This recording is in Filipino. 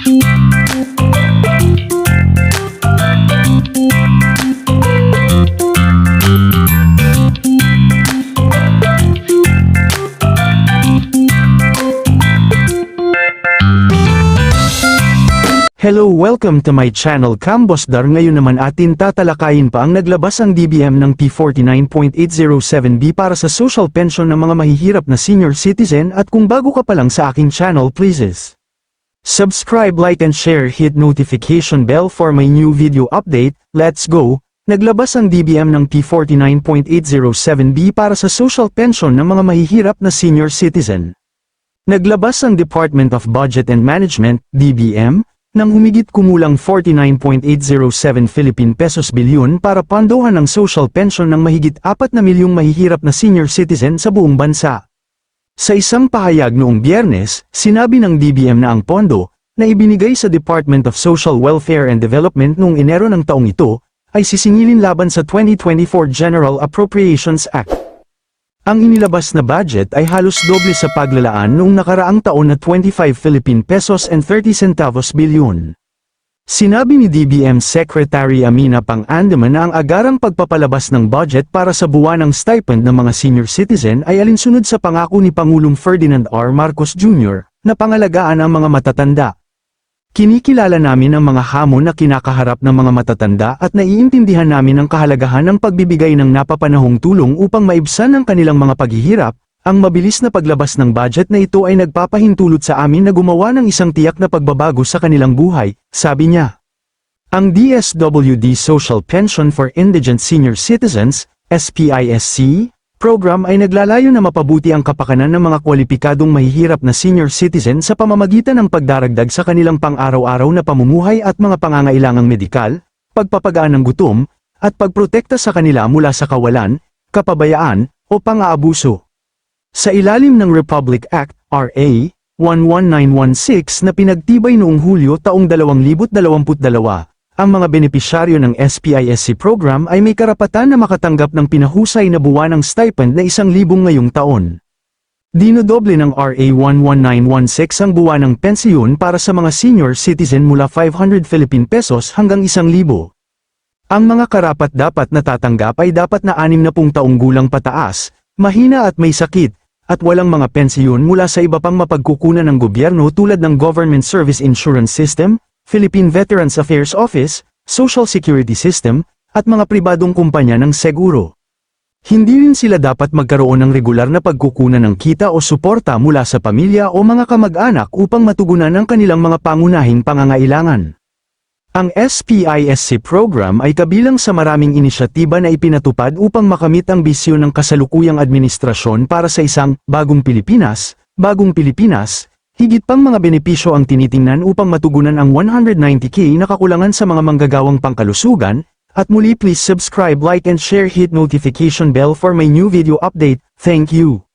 Hello welcome to my channel Kambosdar ngayon naman atin tatalakayin pa ang naglabas ang DBM ng P49.807B para sa social pension ng mga mahihirap na senior citizen at kung bago ka pa lang sa aking channel please subscribe like and share hit notification bell for my new video update, let's go! Naglabas ang DBM ng P49.807B para sa social pension ng mga mahihirap na senior citizen. Naglabas ang Department of Budget and Management, DBM, ng humigit kumulang 49.807 Philippine pesos bilyon para pandohan ang social pension ng mahigit 4 na milyong mahihirap na senior citizen sa buong bansa. Sa isang pahayag noong biyernes, sinabi ng DBM na ang pondo, na ibinigay sa Department of Social Welfare and Development noong Enero ng taong ito, ay sisingilin laban sa 2024 General Appropriations Act. Ang inilabas na budget ay halos doble sa paglalaan noong nakaraang taon na 25 Philippine pesos and 30 centavos bilyon. Sinabi ni DBM Secretary Amina Pang-Andaman na ang agarang pagpapalabas ng budget para sa buwan ng stipend ng mga senior citizen ay alinsunod sa pangako ni Pangulong Ferdinand R. Marcos Jr. na pangalagaan ang mga matatanda. Kinikilala namin ang mga hamon na kinakaharap ng mga matatanda at naiintindihan namin ang kahalagahan ng pagbibigay ng napapanahong tulong upang maibsan ang kanilang mga paghihirap. Ang mabilis na paglabas ng budget na ito ay nagpapahintulot sa amin na gumawa ng isang tiyak na pagbabago sa kanilang buhay, sabi niya. Ang DSWD Social Pension for Indigent Senior Citizens, SPISC, program ay naglalayo na mapabuti ang kapakanan ng mga kwalipikadong mahihirap na senior citizen sa pamamagitan ng pagdaragdag sa kanilang pang-araw-araw na pamumuhay at mga pangangailangang medikal, pagpapagaan ng gutom, at pagprotekta sa kanila mula sa kawalan, kapabayaan, o pang-aabuso. Sa ilalim ng Republic Act, RA, 11916 na pinagtibay noong Hulyo taong 2022, ang mga benepisyaryo ng SPISC program ay may karapatan na makatanggap ng pinahusay na buwan ng stipend na isang libong ngayong taon. Dinodoble ng RA 11916 ang buwan ng pensiyon para sa mga senior citizen mula 500 Philippine pesos hanggang 1,000. Ang mga karapat dapat natatanggap ay dapat na 60 taong gulang pataas, mahina at may sakit, at walang mga pensiyon mula sa iba pang mapagkukunan ng gobyerno tulad ng Government Service Insurance System, Philippine Veterans Affairs Office, Social Security System, at mga pribadong kumpanya ng seguro. Hindi rin sila dapat magkaroon ng regular na pagkukunan ng kita o suporta mula sa pamilya o mga kamag-anak upang matugunan ang kanilang mga pangunahing pangangailangan. Ang SPISC program ay kabilang sa maraming inisyatiba na ipinatupad upang makamit ang bisyon ng kasalukuyang administrasyon para sa isang bagong Pilipinas, bagong Pilipinas, higit pang mga benepisyo ang tinitingnan upang matugunan ang 190k na kakulangan sa mga manggagawang pangkalusugan, at muli please subscribe like and share hit notification bell for my new video update, thank you.